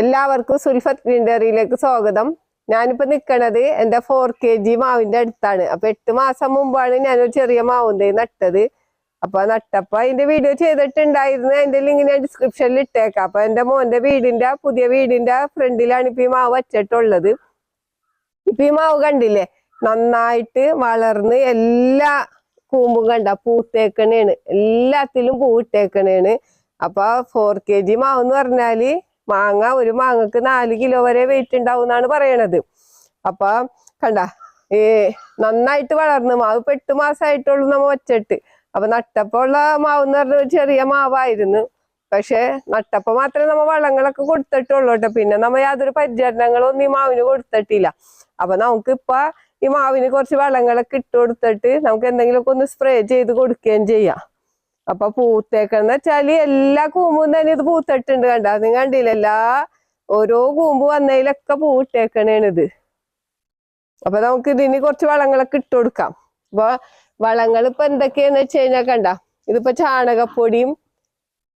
എല്ലാവർക്കും സുൽഫത്ത് ഗ്രീൻഡറിയിലേക്ക് സ്വാഗതം. ഞാനിപ്പോ നിക്കണത് എന്റെ ഫോർ കെ ജി മാവിന്റെ അടുത്താണ്. അപ്പോൾ എട്ട് മാസം മുമ്പാണ് ഞാനൊരു ചെറിയ മാവും തൈ നട്ടത് അപ്പോൾ നട്ടപ്പോൾ അതിന്റെ വീഡിയോ ചെയ്തിട്ടുണ്ടായിരുന്നു. അതിന്റെ ലിങ്ക് ഞാൻ ഡിസ്ക്രിപ്ഷനിൽ ഇട്ടേക്കാം. അപ്പോൾ എന്റെ മോന്റെ വീടിന്റെ പുതിയ വീടിന്റെ ഫ്രണ്ടിലാണ് ഇപ്പൊ ഈ മാവ് വച്ചിട്ടുള്ളത്. ഇപ്പൊ ഈ മാവ് കണ്ടില്ലേ? നന്നായിട്ട് വളർന്ന് എല്ലാ കൂമ്പും കണ്ട പൂത്തേക്കണേണ്. എല്ലാത്തിലും പൂവിട്ടേക്കണേണ്. അപ്പോൾ ഫോർ കെ ജി മാവ് എന്ന് പറഞ്ഞാൽ മാങ്ങ ഒരു മാങ്ങക്ക് നാല് കിലോ വരെ വെയിറ്റ് ഉണ്ടാവും എന്നാണ് പറയണത്. അപ്പൊ കണ്ട ഈ നന്നായിട്ട് വളർന്ന് മാവ് ഇപ്പൊ എട്ട് മാസമായിട്ടുള്ളൂ നമ്മ വച്ചിട്ട് അപ്പൊ നട്ടപ്പോ ഉള്ള മാവ് എന്ന് പറഞ്ഞ ചെറിയ മാവായിരുന്നു. പക്ഷെ നട്ടപ്പ മാത്രമേ നമ്മ വളങ്ങളൊക്കെ കൊടുത്തിട്ടുള്ളൂ കേട്ടോ പിന്നെ നമ്മ യാതൊരു പരിചരണങ്ങളൊന്നും ഈ മാവിന് കൊടുത്തിട്ടില്ല. അപ്പൊ നമുക്ക് ഇപ്പൊ ഈ മാവിന് കുറച്ച് വളങ്ങളൊക്കെ ഇട്ട് കൊടുത്തിട്ട് നമുക്ക് എന്തെങ്കിലുമൊക്കെ ഒന്ന് സ്പ്രേ ചെയ്ത് കൊടുക്കുകയും ചെയ്യാം. അപ്പൊ പൂത്തേക്കെന്ന് വെച്ചാൽ എല്ലാ കൂമ്പും തന്നെ ഇത് പൂത്തിട്ടുണ്ട് കണ്ട? നിങ്ങൾ കണ്ടില്ല. എല്ലാ ഓരോ കൂമ്പ് വന്നതിലൊക്കെ പൂട്ടേക്കണേണിത് അപ്പൊ നമുക്ക് ഇതിന് കുറച്ച് വളങ്ങളൊക്കെ ഇട്ട് കൊടുക്കാം. അപ്പൊ വളങ്ങൾ ഇപ്പൊ എന്തൊക്കെയാന്ന് വെച്ച് കഴിഞ്ഞാൽ കണ്ട? ഇതിപ്പോ ചാണകപ്പൊടിയും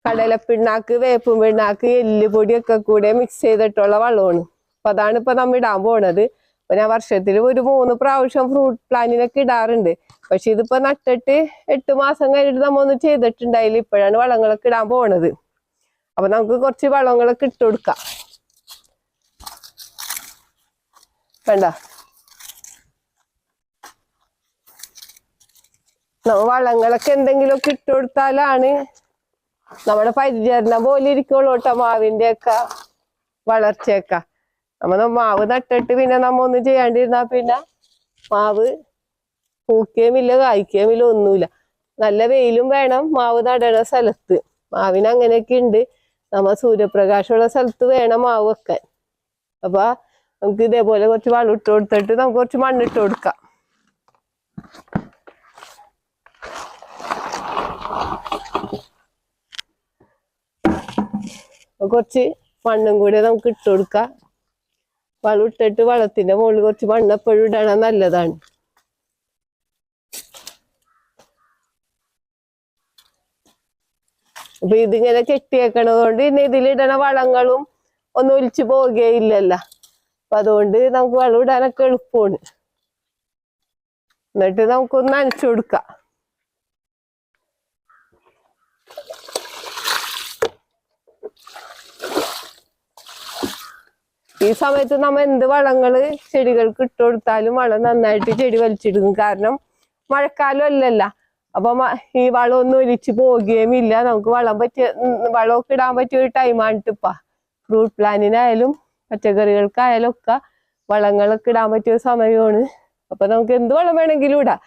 കടലപ്പിണ്ണാക്ക് വേപ്പും പിണ്ണാക്ക് എല്ലുപൊടിയൊക്കെ കൂടെ മിക്സ് ചെയ്തിട്ടുള്ള വളമാണ്. അപ്പൊ അതാണ് ഇപ്പൊ നമ്മൾ ഇടാൻ പോണത്. അപ്പൊ ഞാൻ വർഷത്തിൽ ഒരു മൂന്ന് പ്രാവശ്യം ഫ്രൂട്ട് പ്ലാന്റിനൊക്കെ ഇടാറുണ്ട്. പക്ഷെ ഇതിപ്പോ നട്ടിട്ട് എട്ട് മാസം കഴിഞ്ഞിട്ട് നമ്മ ഒന്നും ചെയ്തിട്ടുണ്ടായില്ല. ഇപ്പോഴാണ് വളങ്ങളൊക്കെ ഇടാൻ പോണത്. അപ്പൊ നമുക്ക് കുറച്ച് വളങ്ങളൊക്കെ ഇട്ട് കൊടുക്കാം. വേണ്ട വളങ്ങളൊക്കെ എന്തെങ്കിലുമൊക്കെ ഇട്ട് കൊടുത്താലാണ് നമ്മുടെ പരിചരണം പോലെ ഇരിക്കുള്ളൂ കേട്ടോ. മാവിന്റെ ഒക്കെ വളർച്ചയൊക്കെ. നമ്മ മാവ് നട്ടിട്ട് പിന്നെ നമ്മ ഒന്നും ചെയ്യാണ്ടിരുന്നാ പിന്നെ മാവ് പൂക്കുകയുമില്ല കായ്ക്കുകയുമില്ല ഒന്നുമില്ല. നല്ല വെയിലും വേണം മാവ് നടണ സ്ഥലത്ത്. മാവിന് അങ്ങനെയൊക്കെ ഉണ്ട് നമ്മ സൂര്യപ്രകാശമുള്ള സ്ഥലത്ത് വേണം മാവ് വെക്കാൻ. അപ്പൊ നമുക്ക് ഇതേപോലെ കുറച്ച് വളം ഇട്ട് കൊടുത്തിട്ട് നമുക്ക് കുറച്ച് മണ്ണിട്ട് കൊടുക്കാം. കുറച്ച് മണ്ണും കൂടെ നമുക്ക് ഇട്ട് കൊടുക്കാം. വളം ഇട്ടിട്ട് വളത്തിന്റെ മുകളിൽ കുറച്ച് മണ്ണ് എപ്പോഴും ഇടണം നല്ലതാണ്. അപ്പൊ ഇതിങ്ങനെ കെട്ടിയേക്കണതുകൊണ്ട് പിന്നെ ഇതിലിടണ വളങ്ങളും ഒന്നും ഒലിച്ചു പോവുകയില്ലല്ലോ. അപ്പൊ അതുകൊണ്ട് നമുക്ക് വളം ഇടാനൊക്കെ എളുപ്പമാണ് എന്നിട്ട് നമുക്കൊന്ന് നനച്ചു കൊടുക്കാം. ഈ സമയത്ത് നമ്മ എന്ത് വളങ്ങൾ ചെടികൾക്ക് ഇട്ട് കൊടുത്താലും വളം നന്നായിട്ട് ചെടി വലിച്ചിടും. കാരണം മഴക്കാലം അല്ലല്ല. അപ്പൊ ഈ വളമൊന്നും ഒലിച്ചു പോവുകയും ഇല്ല. നമുക്ക് വളം പറ്റിയ വളമൊക്കെ ഇടാൻ പറ്റിയ ഒരു ടൈമാണ് ഇപ്പ. ഫ്രൂട്ട് പ്ലാന്റിനായാലും പച്ചക്കറികൾക്കായാലും ഒക്കെ വളങ്ങളൊക്കെ ഇടാൻ പറ്റിയ സമയമാണ്. അപ്പൊ നമുക്ക് എന്ത് വളം വേണമെങ്കിലും ഇടാം.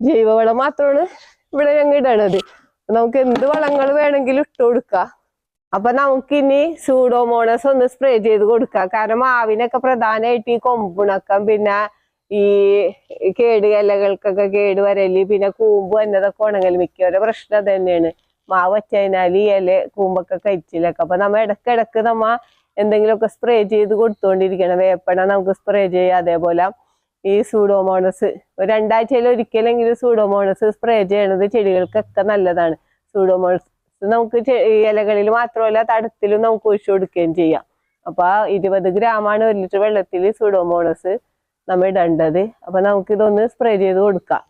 ജൈവവളം മാത്രമാണ് ഇവിടെ ഞങ്ങൾ ഇടണത്. നമുക്ക് എന്ത് വളങ്ങൾ വേണമെങ്കിലും ഇട്ട് കൊടുക്കാം. അപ്പൊ നമുക്കിനി സൂഡോമോണസ് ഒന്ന് സ്പ്രേ ചെയ്ത് കൊടുക്കാം. കാരണം മാവിനൊക്കെ പ്രധാനമായിട്ട് ഈ കൊമ്പുണക്കം പിന്നെ ഈ കേട് ഇലകൾക്കൊക്കെ കേട് വരൽ പിന്നെ കൂമ്പ് എന്നതൊക്കെ ഉണങ്ങൽ മിക്കവരുടെ പ്രശ്നം തന്നെയാണ്. മാവ് വെച്ചതിനാൽ ഈ ഇല കൂമ്പൊക്കെ കഴിച്ചിലൊക്കെ. അപ്പൊ നമ്മ ഇടക്കിടക്ക് നമ്മ എന്തെങ്കിലുമൊക്കെ സ്പ്രേ ചെയ്ത് കൊടുത്തോണ്ടിരിക്കണം. വേപ്പണ നമുക്ക് സ്പ്രേ ചെയ്യാം. അതേപോലെ ഈ സൂഡോമോണസ് രണ്ടാഴ്ചയിൽ ഒരിക്കലെങ്കിലും സൂഡോമോണസ് സ്പ്രേ ചെയ്യണത് ചെടികൾക്കൊക്കെ നല്ലതാണ്. സൂഡോമോണസ് നമുക്ക് ഇലകളിൽ മാത്രമല്ല തടത്തിലും നമുക്ക് ഒഴിച്ചു കൊടുക്കുകയും ചെയ്യാം. അപ്പൊ ആ ഇരുപത് ഗ്രാമാണ് ഒരു ലിറ്റർ വെള്ളത്തിൽ സുഡോമോണസ് നമ്മൾ ഇടേണ്ടത്. അപ്പൊ നമുക്ക് ഇതൊന്ന് സ്പ്രേ ചെയ്ത് കൊടുക്കാം.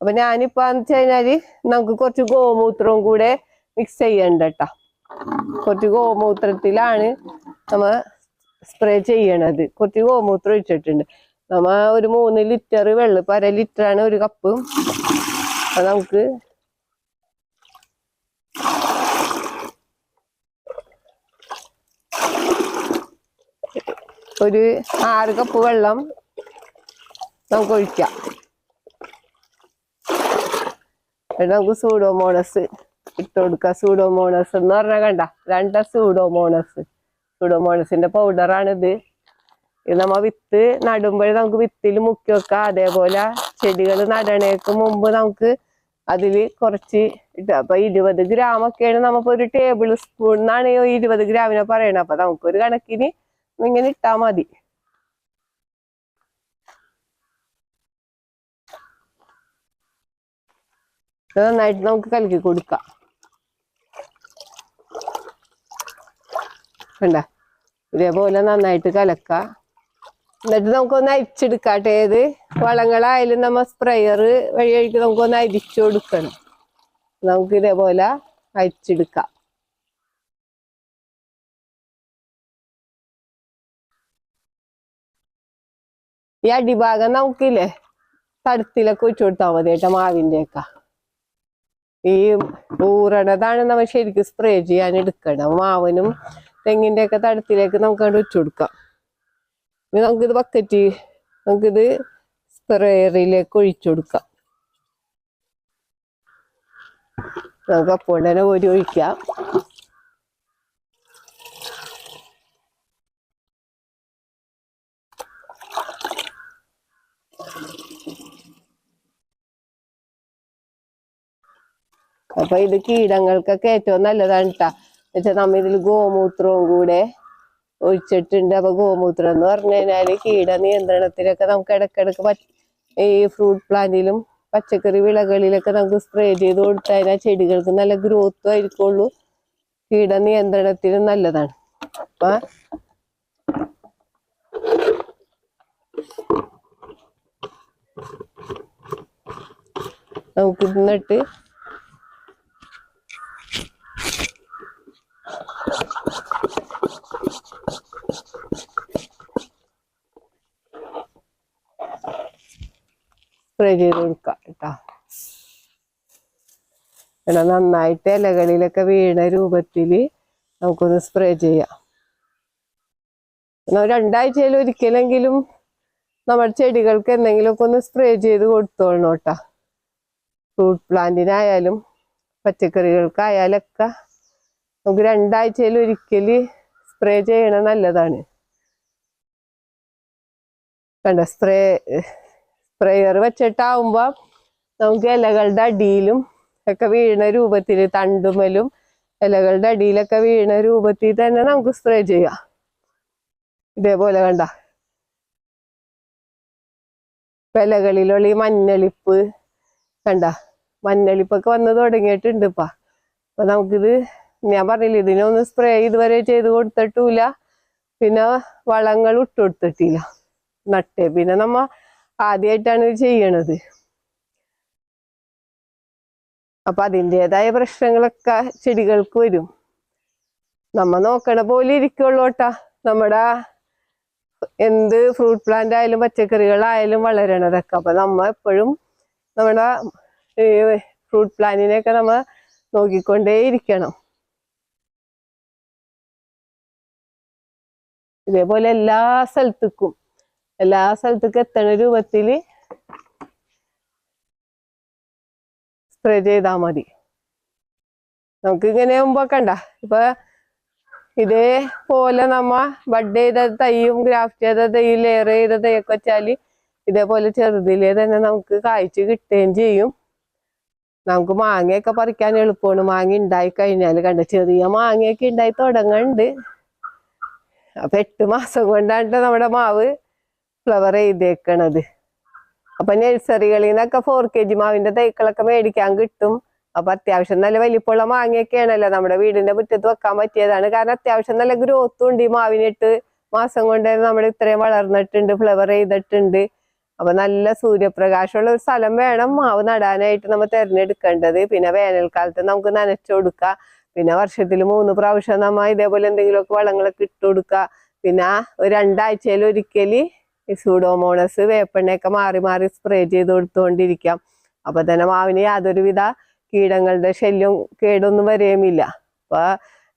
അപ്പൊ ഞാനിപ്പോ വെച്ച് കഴിഞ്ഞാൽ നമുക്ക് കുറച്ച് ഗോമൂത്രവും കൂടെ മിക്സ് ചെയ്യണ്ട കുറച്ച് ഗോമൂത്രത്തിലാണ് നമ്മ സ്പ്രേ ചെയ്യണത്. കുറച്ച് ഗോമൂത്രം ഒഴിച്ചിട്ടുണ്ട്. നമ്മ ഒരു മൂന്ന് ലിറ്റർ വെള്ളം ഇപ്പൊ അര ലിറ്ററാണ് ഒരു കപ്പ് അപ്പൊ നമുക്ക് ഒരു ആറ് കപ്പ് വെള്ളം നമുക്ക് ഒഴിക്കാം. നമുക്ക് സൂഡോമോണസ് ഇട്ട് കൊടുക്കാം. സൂഡോമോണസ് എന്ന് പറഞ്ഞാൽ കണ്ട രണ്ട് സൂഡോമോണസ് സൂഡോമോണസിന്റെ പൗഡറാണിത് ഇത് നമ്മ വിത്ത് നടുമ്പോഴേ നമുക്ക് വിത്തിൽ മുക്കി വെക്കാം. അതേപോലെ ചെടികൾ നടണേക്ക് മുമ്പ് നമുക്ക് അതിൽ കുറച്ച് ഇട്ട് അപ്പൊ ഇരുപത് ഗ്രാം ഒക്കെയാണ് നമ്മപ്പോ ഒരു ടേബിൾ സ്പൂൺ എന്നാണ് ഇരുപത് ഗ്രാമിനെ പറയണത്. അപ്പൊ നമുക്കൊരു കണക്കിന് ഇങ്ങനെ ഇട്ടാ മതി. നന്നായിട്ട് നമുക്ക് കലക്കി കൊടുക്കാം. കണ്ട? ഇതേപോലെ നന്നായിട്ട് കലക്ക. എന്നിട്ട് നമുക്കൊന്ന് അരിച്ചെടുക്കാട്ടെ. ഏത്? വളങ്ങളായാലും നമ്മ സ്പ്രെയർ വഴി നമുക്കൊന്ന് അരിച്ചു കൊടുക്കണം. നമുക്ക് ഇതേപോലെ അരിച്ചെടുക്കാം. ഈ അടിഭാഗം നമുക്കില്ലേ? തടുത്തിലൊക്കെ വെച്ചു കൊടുത്താൽ മതി കേട്ടോ മാവിന്റെ ഒക്കെ ഈ ഊറണതാണ് നമ്മൾ ശരിക്കും സ്പ്രേ ചെയ്യാൻ എടുക്കണം മാവനും തെങ്ങിന്റെ ഒക്കെ തടത്തിലേക്ക് നമുക്ക് അവിടെ വെച്ചു കൊടുക്കാം. ഇനി നമുക്കിത് ബക്കറ്റ് നമുക്കിത് സ്പ്രേയറിലേക്ക് ഒഴിച്ചു കൊടുക്കാം. നമുക്ക് അപ്പോൾ തന്നെ ഒരു ഒഴിക്കാം. അപ്പൊ ഇത് കീടങ്ങൾക്കൊക്കെ ഏറ്റവും നല്ലതാണ് കേട്ടാ എന്നുവെച്ചാൽ നമ്മ ഇതിൽ ഗോമൂത്രവും കൂടെ ഒഴിച്ചിട്ടുണ്ട്. അപ്പൊ ഗോമൂത്രം എന്ന് പറഞ്ഞു കഴിഞ്ഞാൽ കീട നിയന്ത്രണത്തിനൊക്കെ നമുക്ക് ഇടക്കിടക്ക് ഈ ഫ്രൂട്ട് പ്ലാന്റിലും പച്ചക്കറി വിളകളിലൊക്കെ നമുക്ക് സ്പ്രേ ചെയ്ത് കൊടുത്താൽ ആ ചെടികൾക്ക് നല്ല ഗ്രോത്തും ആയിരിക്കുള്ളൂ. കീട നിയന്ത്രണത്തിനും നല്ലതാണ്. അപ്പൊ നമുക്ക് എന്നിട്ട് സ്പ്രേ ചെയ്ത് കൊടുക്കാം കേട്ടോ. ഇവിടെ നന്നായിട്ട് ഇലകളിലൊക്കെ വീണ രൂപത്തിൽ നമുക്കൊന്ന് സ്പ്രേ ചെയ്യാം. രണ്ടാഴ്ചയിൽ ഒരിക്കലെങ്കിലും നമ്മുടെ ചെടികൾക്ക് എന്തെങ്കിലുമൊക്കെ ഒന്ന് സ്പ്രേ ചെയ്ത് കൊടുത്തോളണം കേട്ടാ. ഫ്രൂട്ട് പ്ലാന്റിനായാലും പച്ചക്കറികൾക്കായാലൊക്കെ നമുക്ക് രണ്ടാഴ്ചയിൽ ഒരിക്കൽ സ്പ്രേ ചെയ്യണ നല്ലതാണ്. കണ്ട സ്പ്രേ സ്പ്രേയർ വെച്ചിട്ടാവുമ്പോ നമുക്ക് ഇലകളുടെ അടിയിലും ഒക്കെ വീണ രൂപത്തിൽ തണ്ടുമലും ഇലകളുടെ അടിയിലൊക്കെ വീണ രൂപത്തിൽ തന്നെ നമുക്ക് സ്പ്രേ ചെയ്യാം. ഇതേപോലെ കണ്ട. ഇലകളിലുള്ള ഈ മഞ്ഞളിപ്പ് കണ്ട മഞ്ഞളിപ്പൊക്കെ വന്ന് തുടങ്ങിയിട്ടുണ്ട് ഇപ്പൊ. അപ്പൊ നമുക്കിത് ഞാൻ പറഞ്ഞില്ല ഇതിനൊന്നും സ്പ്രേ ഇതുവരെ ചെയ്ത് കൊടുത്തിട്ടില്ല പിന്നെ വളങ്ങൾ ഇട്ട് കൊടുത്തിട്ടില്ല. നട്ടേ. പിന്നെ നമ്മ ആദ്യമായിട്ടാണ് ഇത് ചെയ്യണത്. അപ്പൊ അതിന്റെതായ പ്രശ്നങ്ങളൊക്കെ ചെടികൾക്ക് വരും. നമ്മ നോക്കണ പോലെ ഇരിക്കുള്ളൂ കേട്ടാ നമ്മുടെ എന്ത് ഫ്രൂട്ട് പ്ലാന്റ് ആയാലും പച്ചക്കറികളായാലും വളരണതൊക്കെ. അപ്പൊ നമ്മ എപ്പോഴും നമ്മുടെ ഫ്രൂട്ട് പ്ലാന്റിനെയൊക്കെ നമ്മ നോക്കിക്കൊണ്ടേ ഇരിക്കണം ഇതേപോലെ എല്ലാ സ്ഥലത്തേക്കും എല്ലാ സ്ഥലത്തേക്കും എത്തണ രൂപത്തിൽ സ്പ്രേ ചെയ്താൽ മതി. നമുക്ക് ഇങ്ങനെ കണ്ട ഇപ്പൊ ഇതേപോലെ നമ്മ ബഡ് ചെയ്ത തൈയും ഗ്രാഫ്റ്റ് ചെയ്ത തൈ ലെയർ ചെയ്ത തൈയൊക്കെ വെച്ചാൽ ഇതേപോലെ ചെറുതിലെ തന്നെ നമുക്ക് കായ്ച്ച് കിട്ടുകയും ചെയ്യും. നമുക്ക് മാങ്ങയൊക്കെ പറിക്കാൻ എളുപ്പമാണ്. മാങ്ങ ഉണ്ടായി കഴിഞ്ഞാൽ കണ്ട? ചെറിയ മാങ്ങയൊക്കെ ഉണ്ടായി തുടങ്ങുന്നുണ്ട് അപ്പൊ എട്ട് മാസം കൊണ്ടാണ് നമ്മുടെ മാവ് ഫ്ലവർ ചെയ്തേക്കണത്. അപ്പൊ നഴ്സറികളിൽ നിന്നൊക്കെ ഫോർ കെ ജി മാവിന്റെ തൈക്കളൊക്കെ മേടിക്കാൻ കിട്ടും. അപ്പൊ അത്യാവശ്യം നല്ല വലിപ്പമുള്ള മാങ്ങയൊക്കെയാണല്ലോ നമ്മുടെ വീടിന്റെ മുറ്റത്ത് വെക്കാൻ പറ്റിയതാണ്. കാരണം അത്യാവശ്യം നല്ല ഗ്രോത്തും ഉണ്ട് ഈ മാവിനിട്ട് മാസം കൊണ്ട് നമ്മൾ ഇത്രയും വളർന്നിട്ടുണ്ട് ഫ്ലവർ ചെയ്തിട്ടുണ്ട്. അപ്പൊ നല്ല സൂര്യപ്രകാശമുള്ള ഒരു സ്ഥലം വേണം മാവ് നടാനായിട്ട് നമ്മൾ തിരഞ്ഞെടുക്കേണ്ടത്. പിന്നെ വേനൽക്കാലത്ത് നമുക്ക് നനച്ചു കൊടുക്കാം. പിന്നെ വർഷത്തിൽ മൂന്ന് പ്രാവശ്യം നമ്മ ഇതേപോലെ എന്തെങ്കിലുമൊക്കെ വളങ്ങളൊക്കെ ഇട്ട് കൊടുക്കുക പിന്നെ ഒരു രണ്ടാഴ്ചയിൽ ഒരിക്കൽ സൂഡോമോണസ് വേപ്പെണ്ണയൊക്കെ മാറി മാറി സ്പ്രേ ചെയ്ത് കൊടുത്തുകൊണ്ടിരിക്കാം അപ്പൊ തന്നെ മാവിന് യാതൊരുവിധ കീടങ്ങളുടെ ശല്യം കേടൊന്നും വരെയുമില്ല അപ്പൊ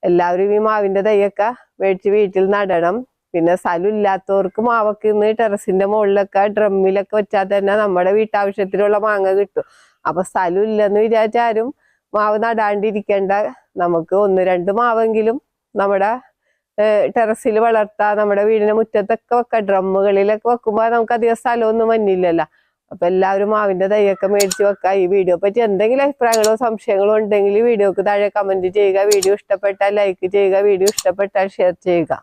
എല്ലാവരും ഈ മാവിന്റെ തൈയൊക്കെ മേടിച്ച് വീട്ടിൽ നടണം. പിന്നെ സ്ഥലം ഇല്ലാത്തവർക്ക് മാവൊക്കെ ഇന്ന് ടെറസിന്റെ മുകളിലൊക്കെ ഡ്രമ്മിലൊക്കെ വെച്ചാൽ തന്നെ നമ്മുടെ വീട്ടാവശ്യത്തിനുള്ള മാങ്ങ കിട്ടും. അപ്പൊ സ്ഥലം ഇല്ലെന്ന് വിചാരിച്ചാരും മാവ് നടാണ്ടിരിക്കേണ്ട നമുക്ക് ഒന്ന് രണ്ട് മാവെങ്കിലും നമ്മുടെ ടെറസിൽ വളർത്താം നമ്മുടെ വീടിന്റെ മുറ്റത്തൊക്കെ വെക്കാം. ഡ്രമ്മുകളിലൊക്കെ വെക്കുമ്പോൾ നമുക്ക് അധികം സ്ഥലമൊന്നും മഞ്ഞില്ലല്ലോ അപ്പൊ എല്ലാവരും മാവിന്റെ തൈയൊക്കെ മേടിച്ച് വെക്കാം. ഈ വീഡിയോ പറ്റി എന്തെങ്കിലും അഭിപ്രായങ്ങളോ സംശയങ്ങളോ ഉണ്ടെങ്കിൽ വീഡിയോക്ക് താഴെ കമന്റ് ചെയ്യുക. വീഡിയോ ഇഷ്ടപ്പെട്ടാൽ ലൈക്ക് ചെയ്യുക. വീഡിയോ ഇഷ്ടപ്പെട്ടാൽ ഷെയർ ചെയ്യുക.